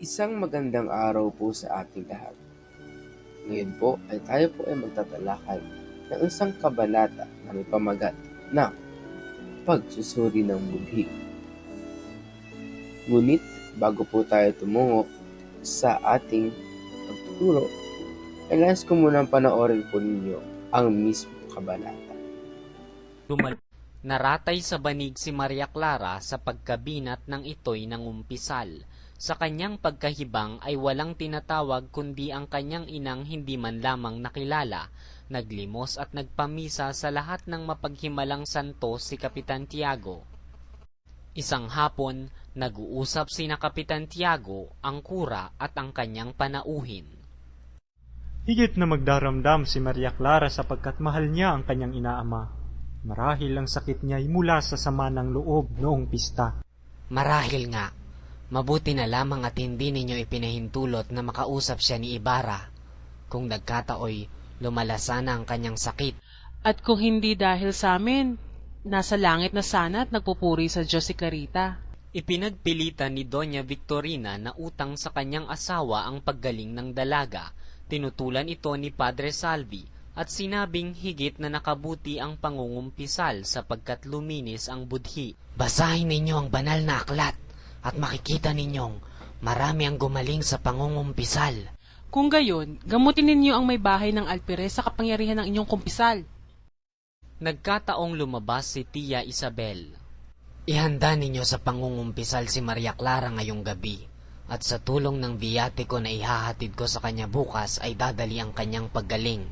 Isang magandang araw po sa ating lahat. Ngayon po ay tayo po ay magtatalakay ng isang kabanata na may pamagat na pagsusuri ng budhi. Ngunit bago po tayo tumungo sa ating pagtuturo, ay nais ko munang panoorin po ninyo ang mismo kabanata. Lumal- Naratay sa banig si Maria Clara sa pagkabinat ng ito'y nangumpisal. Sa kanyang pagkahibang ay walang tinatawag kundi ang kanyang inang hindi man lamang nakilala. Naglimos at nagpamisa sa lahat ng mapaghimalang santo si Kapitan Tiago. Isang hapon, nag-uusap sina Kapitan Tiago, ang kura at ang kanyang panauhin. Higit na magdaramdam si Maria Clara sapagkat mahal niya ang kanyang inaama. Marahil ang sakit niya ay mula sa sama ng loob noong pista. Marahil nga, mabuti na lamang at hindi ninyo ipinahintulot na makausap siya ni Ibarra. Kung nagkataoy, lumalasa na ang kanyang sakit. At kung hindi dahil sa amin, nasa langit na sana at nagpupuri sa Diyos si Clarita. Ipinagpilitan ni Doña Victorina na utang sa kanyang asawa ang paggaling ng dalaga. Tinutulan ito ni Padre Salvi at sinabing higit na nakabuti ang pangungumpisal sapagkat luminis ang budhi. Basahin ninyo ang banal na aklat at makikita ninyong marami ang gumaling sa pangungumpisal. Kung gayon, gamutin ninyo ang may bahay ng alpires sa kapangyarihan ng inyong kumpisal. Nagkataong lumabas si Tia Isabel. Ihanda ninyo sa pangungumpisal si Maria Clara ngayong gabi at sa tulong ng biyatiko na ihahatid ko sa kanya bukas ay dadali ang kanyang paggaling.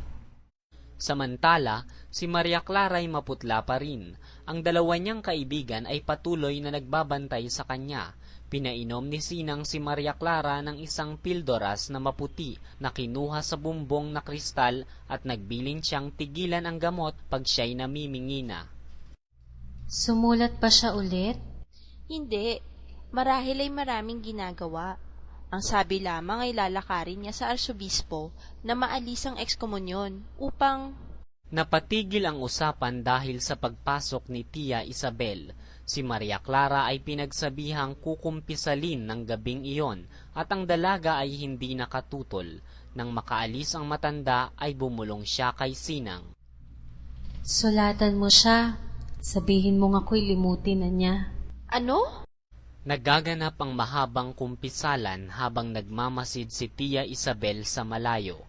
Samantala, si Maria Clara ay maputla pa rin. Ang dalawa niyang kaibigan ay patuloy na nagbabantay sa kanya. Pinainom ni Sinang si Maria Clara ng isang pildoras na maputi na kinuha sa bumbong na kristal at nagbilin siyang tigilan ang gamot pag siya'y namimingina. Sumulat pa siya ulit? Hindi. Marahil ay maraming ginagawa. Ang sabi lamang ay lalakarin niya sa arsobispo na maalis ang ekskomunyon upang Napatigil ang usapan dahil sa pagpasok ni Tia Isabel. Si Maria Clara ay pinagsabihang kukumpisalin ng gabing iyon at ang dalaga ay hindi nakatutol. Nang makaalis ang matanda ay bumulong siya kay Sinang. Sulatan mo siya. Sabihin mo ako'y limutin na niya. ano? Nagaganap ang mahabang kumpisalan habang nagmamasid si Tia Isabel sa malayo.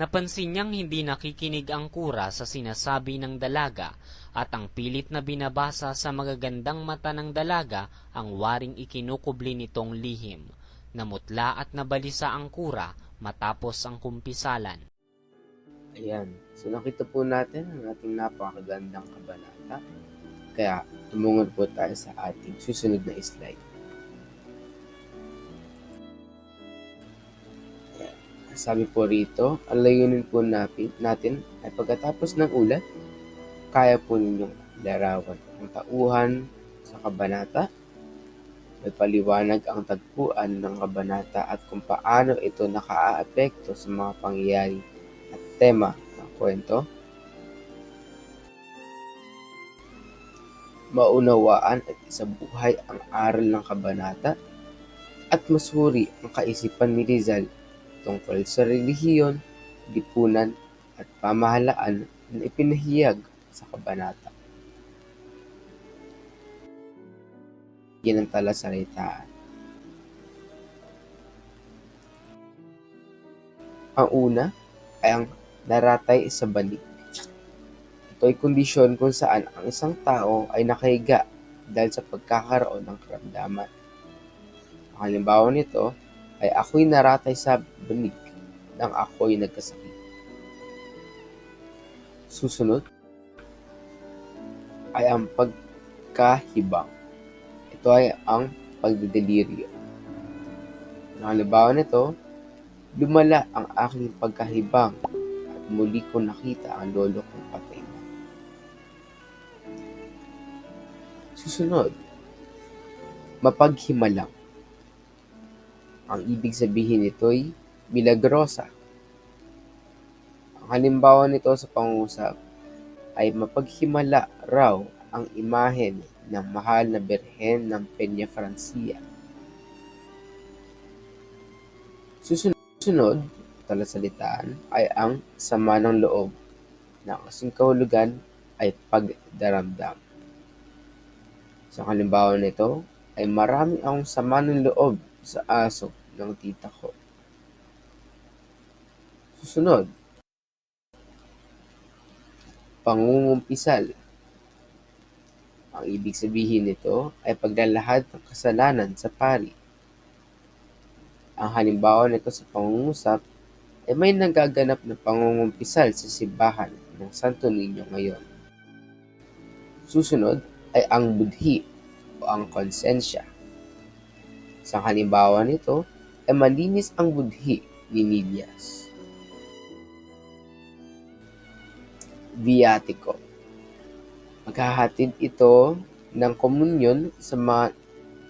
Napansin niyang hindi nakikinig ang kura sa sinasabi ng dalaga at ang pilit na binabasa sa magagandang mata ng dalaga ang waring ikinukubli nitong lihim. Namutla at nabalisa ang kura matapos ang kumpisalan. Ayan. So nakita po natin ang ating napakagandang kabanata. Kaya tumungon po tayo sa ating susunod na slide. Sabi po rito, ang layunin po natin, natin ay pagkatapos ng ulat, kaya po ninyong larawan ang tauhan sa kabanata. May paliwanag ang tagpuan ng kabanata at kung paano ito nakaaapekto sa mga pangyayari at tema ng kwento. Maunawaan at isabuhay ang aral ng kabanata at masuri ang kaisipan ni Rizal tungkol sa relihiyon, lipunan at pamahalaan na ipinahiyag sa kabanata. Yan ang talasalitaan. Ang una ay ang naratay sa banig. Ito ay kondisyon kung saan ang isang tao ay nakahiga dahil sa pagkakaroon ng karamdaman. Ang halimbawa nito ay ako'y naratay sa banig nang ako'y nagkasakit. Susunod ay ang pagkahibang. Ito ay ang pagdedelirio. Ang halimbawa nito, lumala ang aking pagkahibang at muli ko nakita ang lolo kong patay na. Susunod, mapaghimalang. Ang ibig sabihin nito'y milagrosa. Ang halimbawa nito sa pangusap ay mapaghimala raw ang imahen ng mahal na Birhen ng Peña Francia. Susunod, susunod talasalitaan ay ang sama ng loob na ang kasing kahulugan ay pagdaramdam. Sa halimbawa nito ay marami akong sama ng loob sa aso ng tita ko. Susunod, pangungumpisal. Ang ibig sabihin nito ay paglalahad ng kasalanan sa pari. Ang halimbawa nito sa pangungusap ay may nagaganap na pangungumpisal sa simbahan ng Santo Niño ngayon. Susunod ay ang budhi o ang konsensya. Sa halimbawa nito ay malinis ang budhi ni Nilias. Viatiko. Maghahatid ito ng komunyon sa mga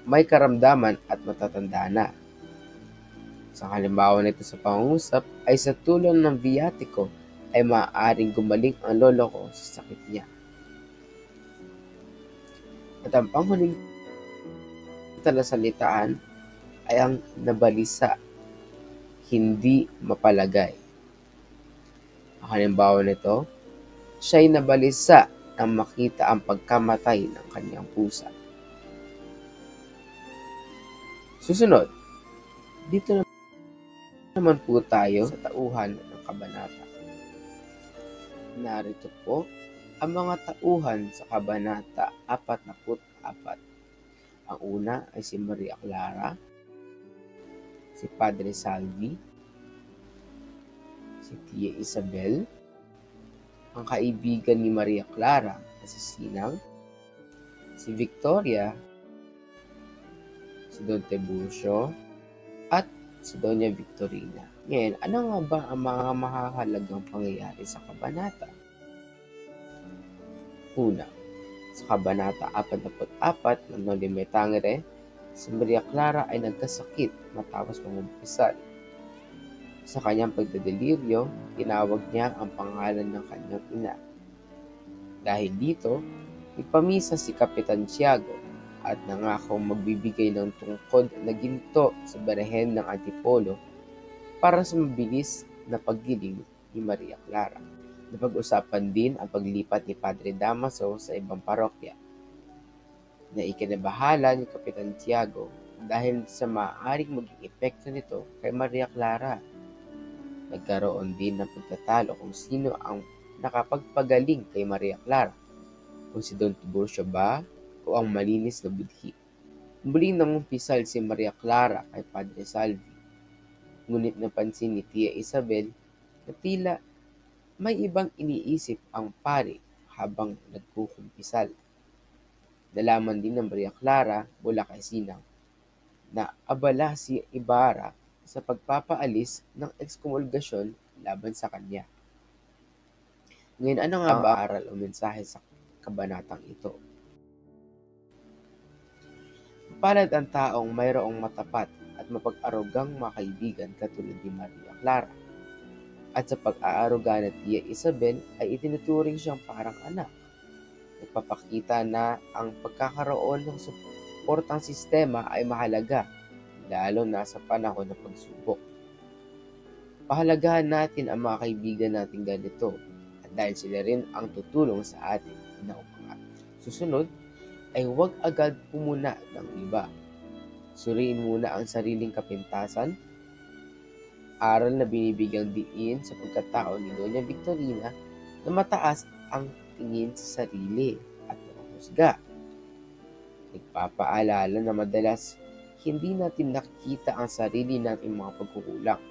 may karamdaman at matatanda na. Sa halimbawa nito sa pangungusap ay sa tulong ng viatiko ay maaaring gumaling ang lolo ko sa sakit niya. At ang panghuling talasalitaan ay ang nabalisa, hindi mapalagay. Halimbawa nito, siya'y nabalisa nang makita ang pagkamatay ng kanyang pusa. Susunod, dito naman po tayo sa tauhan ng kabanata. Narito po ang mga tauhan sa kabanata 44. Ang una ay si Maria Clara, si Padre Salvi, si Tia Isabel, ang kaibigan ni Maria Clara na si Sinang, si Victoria, si Don Tiburcio, at si Doña Victorina. Ngayon, ano nga ba ang mga mahahalagang pangyayari sa kabanata? Una, sa kabanata 44 ng Noli Tangere, si Maria Clara ay nagkasakit matapos mangumpisal. Sa kanyang pagdadeliryo, tinawag niya ang pangalan ng kanyang ina. Dahil dito, nagpamisa si Kapitan Tiago at nangakong magbibigay ng tungkod na ginto sa berhen ng Antipolo para sa mabilis na paggiling ni Maria Clara. Napag-usapan din ang paglipat ni Padre Damaso sa ibang parokya na ikinabahala ni Kapitan Tiago dahil sa maaaring maging epekto nito kay Maria Clara. Nagkaroon din ng pagtatalo kung sino ang nakapagpagaling kay Maria Clara, kung si Don Tiburcio ba o ang malinis na budhi. Muling nangumpisal si Maria Clara kay Padre Salvi. Ngunit napansin ni Tia Isabel na tila may ibang iniisip ang pare habang nagkukumpisal. Nalaman din ng Maria Clara mula kay Sinang na abala si Ibarra sa pagpapaalis ng ekskomulgasyon laban sa kanya. Ngayon, ano nga ba aral o mensahe sa kabanatang ito? Palad ang taong mayroong matapat at mapag-arugang mga kaibigan katulad ni Maria Clara. At sa pag-aaruga ni Tia Isabel ay itinuturing siyang parang anak. Nagpapakita na ang pagkakaroon ng suportang sistema ay mahalaga, lalo na sa panahon ng pagsubok. Pahalagahan natin ang mga kaibigan natin ganito at dahil sila rin ang tutulong sa atin na umangat. Susunod ay huwag agad pumuna ng iba. Suriin muna ang sariling kapintasan, aral na binibigyang diin sa pagkatao ni Doña Victorina na mataas ang tingin sa sarili at nanghusga. Nagpapaalala na madalas hindi natin nakikita ang sarili nating mga pagkukulang.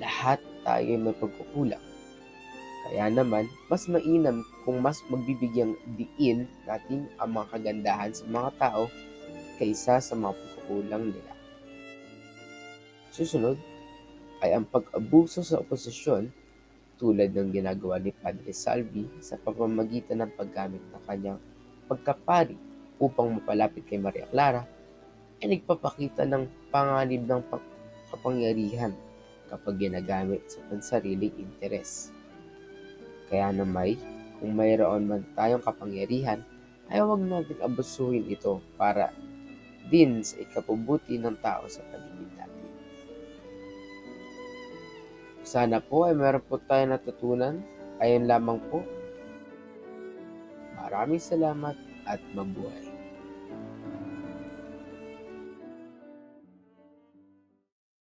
Lahat tayo ay may pagkukulang. Kaya naman, mas mainam kung mas magbibigyang diin natin ang mga kagandahan sa mga tao kaysa sa mga pagkukulang nila. Susunod ay ang pag-abuso sa oposisyon tulad ng ginagawa ni Padre Salvi sa pamamagitan ng paggamit ng kanyang pagkapari upang mapalapit kay Maria Clara ay nagpapakita ng panganib ng pa- kapangyarihan kapag ginagamit sa pansariling interes. Kaya na may, kung mayroon man tayong kapangyarihan, ay huwag natin abusuhin ito para din sa ikapabuti ng tao sa paligid natin. Sana po ay meron po tayo natutunan. Ayun lamang po. Maraming salamat at mabuhay.